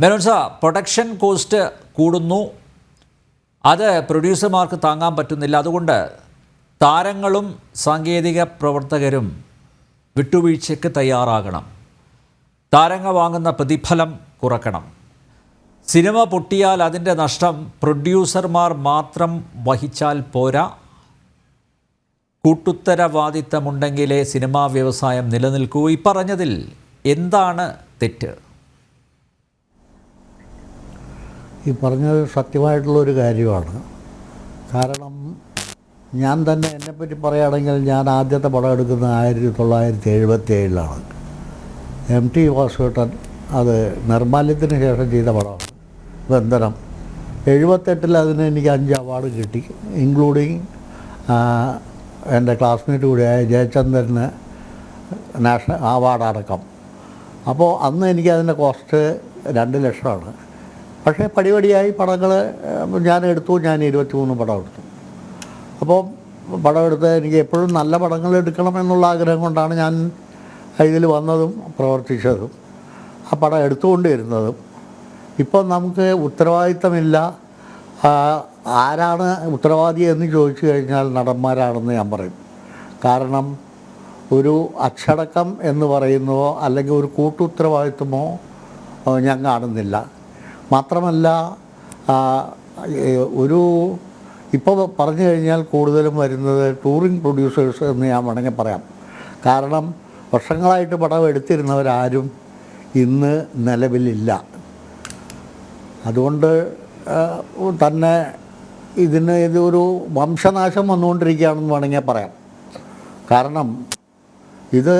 മെനോൻസ production cost കൂടുന്നു. അത് പ്രൊഡ്യൂസർമാർക്ക് താങ്ങാൻ പറ്റുന്നില്ല. അതുകൊണ്ട് താരങ്ങളും സാങ്കേതിക പ്രവർത്തകരും വിട്ടുവീഴ്ചയ്ക്ക് തയ്യാറാകണം. താരങ്ങൾ വാങ്ങുന്ന പ്രതിഫലം കുറക്കണം. സിനിമ പൊട്ടിയാൽ അതിന്റെ നഷ്ടം പ്രൊഡ്യൂസർമാർ മാത്രം വഹിച്ചാൽ പോരാ. കൂട്ടുത്തരവാദിത്തമുണ്ടെങ്കിലേ സിനിമാ വ്യവസായം നിലനിൽക്കൂ. ഈ പറഞ്ഞതിൽ എന്താണ് തെറ്റ്? ഈ പറഞ്ഞത് സത്യമായിട്ടുള്ള ഒരു കാര്യമാണ്. കാരണം ഞാൻ തന്നെ എന്നെപ്പറ്റി പറയുകയാണെങ്കിൽ ഞാൻ ആദ്യത്തെ പടം എടുക്കുന്നത് ആയിരത്തി തൊള്ളായിരത്തി എഴുപത്തി ഏഴിലാണ് എം ടി വാസുവേട്ടൻ അത് നിർമ്മാല്യത്തിന് ശേഷം ചെയ്ത പടമാണ്. ബന്ധനം. എഴുപത്തെട്ടിൽ അതിന് എനിക്ക് അഞ്ച് അവാർഡ് കിട്ടി ഇൻക്ലൂഡിങ് എന്റെ ക്ലാസ്മേറ്റ് കൂടിയായ ജയചന്ദ്രന് നാഷണൽ അവാർഡ് അടക്കം. അപ്പോൾ അന്ന് എനിക്ക് അതിന്റെ കോസ്റ്റ് രണ്ട് ലക്ഷമാണ്. പക്ഷേ പടിപടിയായി പടങ്ങൾ ഞാൻ എടുത്തു ഞാൻ ഇരുപത്തി മൂന്ന് പടം എടുത്തു. അപ്പോൾ പടം എടുത്ത് എനിക്ക് എപ്പോഴും നല്ല പടങ്ങൾ എടുക്കണം എന്നുള്ള ആഗ്രഹം കൊണ്ടാണ് ഞാൻ ഇതിൽ വന്നതും പ്രവർത്തിച്ചതും ആ പടം എടുത്തുകൊണ്ടിരുന്നതും. ഇപ്പോൾ നമുക്ക് ഉത്തരവാദിത്തമില്ല ആരാണ് ഉത്തരവാദി എന്ന് ചോദിച്ചു കഴിഞ്ഞാൽ നടന്മാരാണെന്ന് ഞാൻ പറയും. കാരണം ഒരു അച്ചടക്കം എന്ന് പറയുന്നതോ അല്ലെങ്കിൽ ഒരു കൂട്ടുത്തരവാദിത്വമോ ഞാൻ കാണുന്നില്ല. മാത്രമല്ല ഒരു ഇപ്പോൾ പറഞ്ഞു കഴിഞ്ഞാൽ കൂടുതലും വരുന്നത് ടൂറിംഗ് പ്രൊഡ്യൂസേഴ്സ് എന്ന് ഞാൻ വേണമെങ്കിൽ പറയാം. കാരണം വർഷങ്ങളായിട്ട് പടം എടുത്തിരുന്നവരാരും ഇന്ന് നിലവിലില്ല. അതുകൊണ്ട് തന്നെ ഇതിന് ഇതൊരു വംശനാശം വന്നുകൊണ്ടിരിക്കുകയാണെന്ന് വേണമെങ്കിൽ പറയാം. കാരണം ഇത്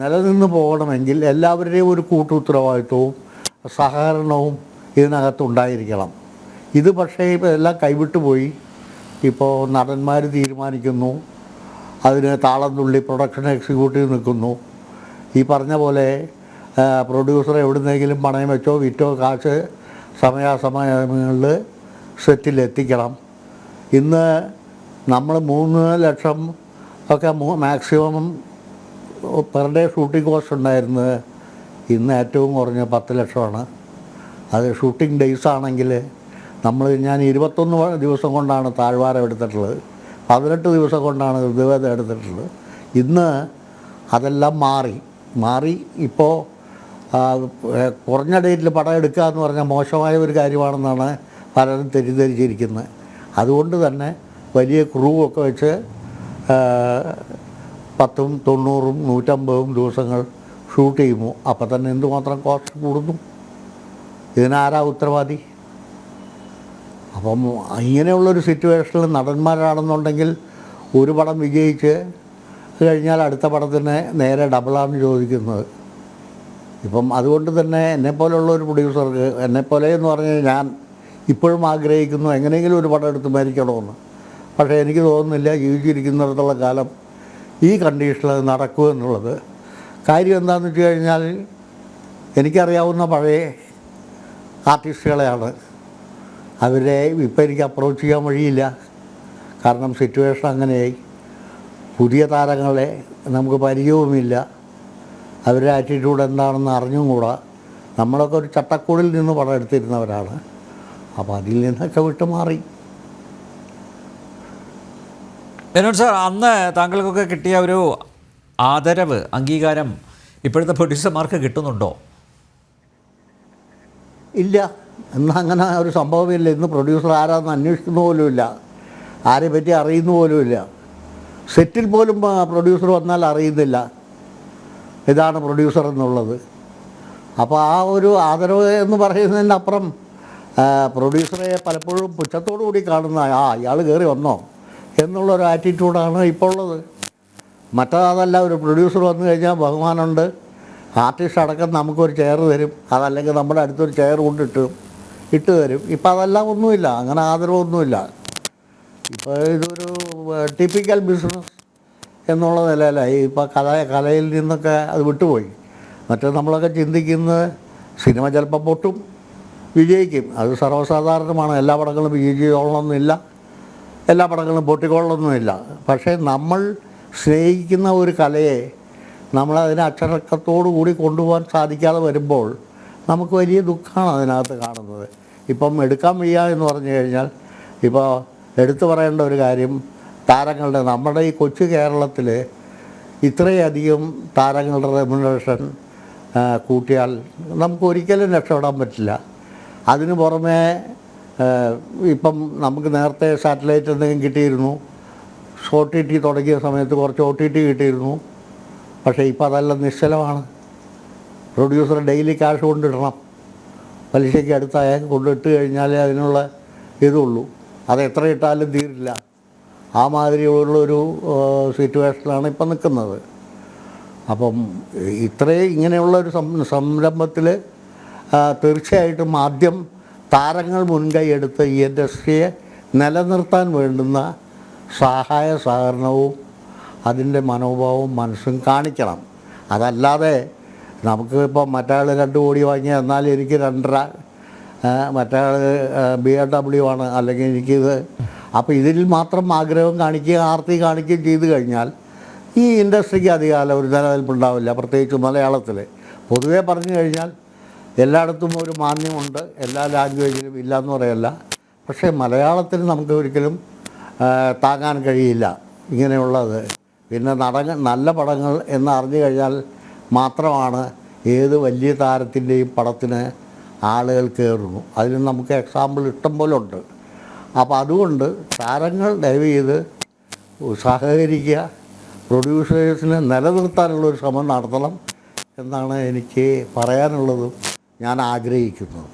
നിലനിന്ന് പോകണമെങ്കിൽ എല്ലാവരുടെയും ഒരു കൂട്ടുത്തരവാദിത്വവും സഹകരണവും ഇതിനകത്തുണ്ടായിരിക്കണം ഇത് പക്ഷേ എല്ലാം കൈവിട്ടു പോയി. ഇപ്പോൾ നടന്മാർ തീരുമാനിക്കുന്നു. അതിന് താളം തുള്ളി പ്രൊഡക്ഷൻ എക്സിക്യൂട്ടീവ് നിൽക്കുന്നു. ഈ പറഞ്ഞ പോലെ പ്രൊഡ്യൂസർ എവിടുന്നെങ്കിലും പണയം വെച്ചോ വിറ്റോ കാശ് സമയാസമയങ്ങളിൽ സെറ്റിൽ എത്തിക്കണം ഇന്ന് നമ്മൾ മൂന്ന് ലക്ഷം ഒക്കെ maximum per day shooting cost ഉണ്ടായിരുന്നത് ഇന്ന് ഏറ്റവും കുറഞ്ഞ പത്ത് ലക്ഷമാണ്. അത് ഷൂട്ടിംഗ് ഡേയ്സ് ആണെങ്കിൽ നമ്മൾ ഞാൻ ഇരുപത്തൊന്ന് ദിവസം കൊണ്ടാണ് താഴ്വാരം എടുത്തിട്ടുള്ളത്. പതിനെട്ട് ദിവസം കൊണ്ടാണ് ഋതുവേദം എടുത്തിട്ടുള്ളത്. ഇന്ന് അതെല്ലാം മാറി. മാറി ഇപ്പോൾ കുറഞ്ഞ ഡേറ്റിൽ പടം എടുക്കുക എന്ന് പറഞ്ഞാൽ മോശമായ ഒരു കാര്യമാണെന്നാണ് പലരും തെറ്റിദ്ധരിച്ചിരിക്കുന്നത്. അതുകൊണ്ട് തന്നെ വലിയ ക്രൂവൊക്കെ വെച്ച് പത്തും തൊണ്ണൂറും നൂറ്റമ്പതും ദിവസങ്ങൾ ഷൂട്ട് ചെയ്യുമോ അപ്പോൾ തന്നെ എന്തുമാത്രം കോസ്റ്റ് കൂടുന്നു? ഇതിനാരാ ഉത്തരവാദി? അപ്പം ഇങ്ങനെയുള്ളൊരു സിറ്റുവേഷനിൽ നടന്മാരാണെന്നുണ്ടെങ്കിൽ ഒരു പടം വിജയിച്ച് കഴിഞ്ഞാൽ അടുത്ത പടത്തിന് നേരെ ഡബിളാണ് ചോദിക്കുന്നത്. ഇപ്പം അതുകൊണ്ട് തന്നെ എന്നെപ്പോലുള്ള ഒരു പ്രൊഡ്യൂസർക്ക് എന്നെപ്പോലെ എന്ന് പറഞ്ഞാൽ ഞാൻ ഇപ്പോഴും ആഗ്രഹിക്കുന്നു എങ്ങനെയെങ്കിലും ഒരു പടം എടുത്ത് മരിക്കണമെന്ന്. പക്ഷേ എനിക്ക് തോന്നുന്നില്ല ജീവിച്ചിരിക്കുന്നിടത്തുള്ള കാലം ഈ കണ്ടീഷനിൽ അത് നടക്കുമെന്നുള്ളത്. കാര്യം എന്താണെന്ന് വെച്ച് കഴിഞ്ഞാൽ എനിക്കറിയാവുന്ന പഴയ ആർട്ടിസ്റ്റുകളെയാണ്. അവരെ ഇപ്പം എനിക്ക് അപ്രോച്ച് ചെയ്യാൻ വഴിയില്ല. കാരണം സിറ്റുവേഷൻ അങ്ങനെയായി. പുതിയ താരങ്ങളെ നമുക്ക് പരിചയവുമില്ല. അവരുടെ ആറ്റിറ്റ്യൂഡ് എന്താണെന്ന് അറിഞ്ഞും കൂടാ. നമ്മളൊക്കെ ഒരു ചട്ടക്കൂടിൽ നിന്ന് പടം എടുത്തിരുന്നവരാണ്. അപ്പോൾ അതിൽ നിന്നൊക്കെ വിട്ടുമാറി എന്നോട് സാർ അന്ന് താങ്കൾക്കൊക്കെ കിട്ടിയ ഒരു ആദരവ് അംഗീകാരം ഇപ്പോഴത്തെ പ്രൊഡ്യൂസർമാർക്ക് കിട്ടുന്നുണ്ടോ? ഇല്ല. എന്നങ്ങനെ ഒരു സംഭവമില്ല. ഇന്ന് പ്രൊഡ്യൂസർ ആരാന്ന് അന്വേഷിക്കുന്ന പോലുമില്ല. ആരെ പറ്റി അറിയുന്ന പോലുമില്ല. സെറ്റിൽ പോലും പ്രൊഡ്യൂസർ വന്നാൽ അറിയുന്നില്ല. ഇതാണ് പ്രൊഡ്യൂസർ എന്നുള്ളത്. അപ്പോൾ ആ ഒരു ആദരവ് എന്ന് പറയുന്നതിന്റെ അപ്പുറം പ്രൊഡ്യൂസറെ പലപ്പോഴും പുച്ഛത്തോടു കൂടി കാണുന്ന ആ ഇയാൾ കയറി വന്നോ എന്നുള്ളൊരു ആറ്റിറ്റ്യൂഡാണ് ഇപ്പോൾ ഉള്ളത്. മറ്റതല്ല ഒരു പ്രൊഡ്യൂസർ വന്നു കഴിഞ്ഞാൽ ബഹുമാനമുണ്ട്. ആർട്ടിസ്റ്റ് അടക്കം നമുക്കൊരു ചെയർ തരും. അതല്ലെങ്കിൽ നമ്മുടെ അടുത്തൊരു ചെയർ കൊണ്ടിട്ട് ഇട്ട് തരും. ഇപ്പം അതെല്ലാം ഒന്നുമില്ല. അങ്ങനെ ആദരവൊന്നുമില്ല. ഇപ്പോൾ ഇതൊരു ടിപ്പിക്കൽ ബിസിനസ് എന്നുള്ള നിലയിലായി ഇപ്പോൾ കല കലയിൽ നിന്നൊക്കെ അത് വിട്ടുപോയി. മറ്റേ നമ്മളൊക്കെ ചിന്തിക്കുന്നത് സിനിമ ചിലപ്പോൾ പൊട്ടും വിജയിക്കും. അത് സർവസാധാരണമാണ്. എല്ലാ പടങ്ങളും വിജയിച്ചോളണമെന്നില്ല എല്ലാ പടങ്ങളും പൊട്ടിക്കൊള്ളണമെന്നില്ല. പക്ഷേ നമ്മൾ സ്നേഹിക്കുന്ന ഒരു കലയെ നമ്മളതിനെ അച്ചടക്കത്തോടു കൂടി കൊണ്ടുപോകാൻ സാധിക്കാതെ വരുമ്പോൾ നമുക്ക് വലിയ ദുഃഖമാണ് അതിനകത്ത് കാണുന്നത്. ഇപ്പം എടുക്കാൻ വയ്യ എന്ന് പറഞ്ഞു കഴിഞ്ഞാൽ ഇപ്പോൾ എടുത്തു പറയേണ്ട ഒരു കാര്യം താരങ്ങളുടെ നമ്മുടെ ഈ കൊച്ചു കേരളത്തിൽ ഇത്രയധികം താരങ്ങളുടെ റെമുനറേഷൻ കൂട്ടിയാൽ നമുക്ക് ഒരിക്കലും രക്ഷപ്പെടാൻ പറ്റില്ല. അതിന് പുറമേ ഇപ്പം നമുക്ക് നേരത്തെ സാറ്റലൈറ്റ് എന്തെങ്കിലും കിട്ടിയിരുന്നു. ഷോർട്ട് ടി ടി തുടങ്ങിയ സമയത്ത് കുറച്ച് ഒ ടി ടി കിട്ടിയിരുന്നു. പക്ഷേ ഇപ്പോൾ അതെല്ലാം നിശ്ചലമാണ്. പ്രൊഡ്യൂസർ ഡെയിലി ക്യാഷ് കൊണ്ടിടണം. പലിശയ്ക്ക് അടുത്തായാൽ കൊണ്ടിട്ട് കഴിഞ്ഞാലേ അതിനുള്ള ഇതുള്ളൂ. അത് എത്ര ഇട്ടാലും തീരില്ല. ആ മാതിരിയുള്ളൊരു സിറ്റുവേഷനാണ് ഇപ്പം നിൽക്കുന്നത്. അപ്പം ഇത്രയും ഇങ്ങനെയുള്ള ഒരു സംരംഭത്തിൽ തീർച്ചയായിട്ടും ആദ്യം താരങ്ങൾ മുൻകൈയെടുത്ത് ഈ ഇൻഡസ്ട്രിയെ നിലനിർത്താൻ വേണ്ടുന്ന സഹായ സഹകരണവും അതിന്റെ മനോഭാവവും മനസ്സും കാണിക്കണം. അതല്ലാതെ നമുക്ക് ഇപ്പോൾ ആൾ രണ്ട് കോടി വാങ്ങി എന്നാൽ എനിക്ക് രണ്ടര മറ്റേ ബി എ ഡബ്ല്യു ആണ് അല്ലെങ്കിൽ എനിക്കിത്. അപ്പോൾ ഇതിൽ മാത്രം ആഗ്രഹം കാണിക്കുകയും ആർത്തി കാണിക്കുകയും ചെയ്തു കഴിഞ്ഞാൽ ഈ ഇൻഡസ്ട്രിക്ക് അധികാലം ഒരു നിലനിൽപ്പുണ്ടാവില്ല പ്രത്യേകിച്ച് മലയാളത്തിൽ പൊതുവേ പറഞ്ഞു കഴിഞ്ഞാൽ എല്ലായിടത്തും ഒരു മാന്യമുണ്ട് എല്ലാ ലാംഗ്വേജിലും ഇല്ല എന്ന് പറയല്ല. പക്ഷേ മലയാളത്തിൽ നമുക്ക് ഒരിക്കലും താങ്ങാൻ കഴിയില്ല ഇങ്ങനെയുള്ളത്. പിന്നെ നടങ്ങ നല്ല പടങ്ങൾ എന്ന് അറിഞ്ഞു കഴിഞ്ഞാൽ മാത്രമാണ് ഏത് വലിയ താരത്തിന്റെയും പടത്തിന് ആളുകൾ കയറുന്നു. അതിന് നമുക്ക് എക്സാമ്പിൾ ഇഷ്ടം പോലെ ഉണ്ട്. അപ്പോൾ അതുകൊണ്ട് താരങ്ങൾ ദയവ് ചെയ്ത് സഹകരിക്കുക പ്രൊഡ്യൂസേഴ്സിനെ നിലനിർത്താനുള്ള ഒരു ശ്രമം നടത്തണം എന്നാണ് എനിക്ക് പറയാനുള്ളതും ഞാൻ ആഗ്രഹിക്കുന്നത്.